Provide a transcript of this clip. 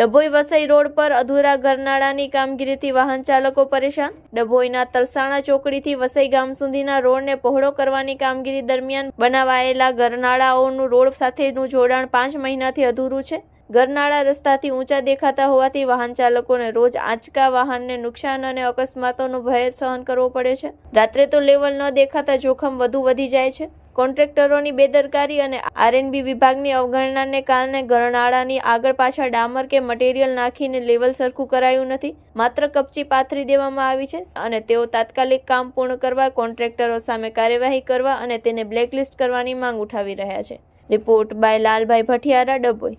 Dabhoi Vasai road પર અધૂરા ગરનાળાની કામગીરીથી વાહન ચાલકો પરેશાન. ડભોઈના તરસાણા ચોકડીથી વસઈ ગામ સુધીના રોડને પહોળો કરવાની કામગીરી દરમિયાન બનાવાયેલા ગરનાળાઓનું રોડ સાથેનું જોડાણ પાંચ મહિનાથી અધૂરું છે. ગરનાળા રસ્તાથી ઊંચા દેખાતા હોવાથી વાહન ચાલકોને રોજ આંચકા, વાહનને નુકસાન અને અકસ્માતોનો ભય સહન કરવો પડે છે. રાત્રે તો લેવલ ન દેખાતા જોખમ વધુ વધી જાય છે. કોન્ટ્રાક્ટરોની બેદરકારી અને આરએનબી વિભાગની અવગણનાને કારણે ગરનાળાની આગળ પાછળ ડામર કે મટીરિયલ નાખીને લેવલ સરખું કરાયું નથી. માત્ર કપચી પાથરી દેવામાં આવી છે અને તેઓ તાત્કાલિક કામ પૂર્ણ કરવા, કોન્ટ્રાક્ટરો સામે કાર્યવાહી કરવા અને તેને બ્લેકલિસ્ટ કરવાની માંગ ઉઠાવી રહ્યા છે. Report by Lalbhai Bhathiyara Dabhoi.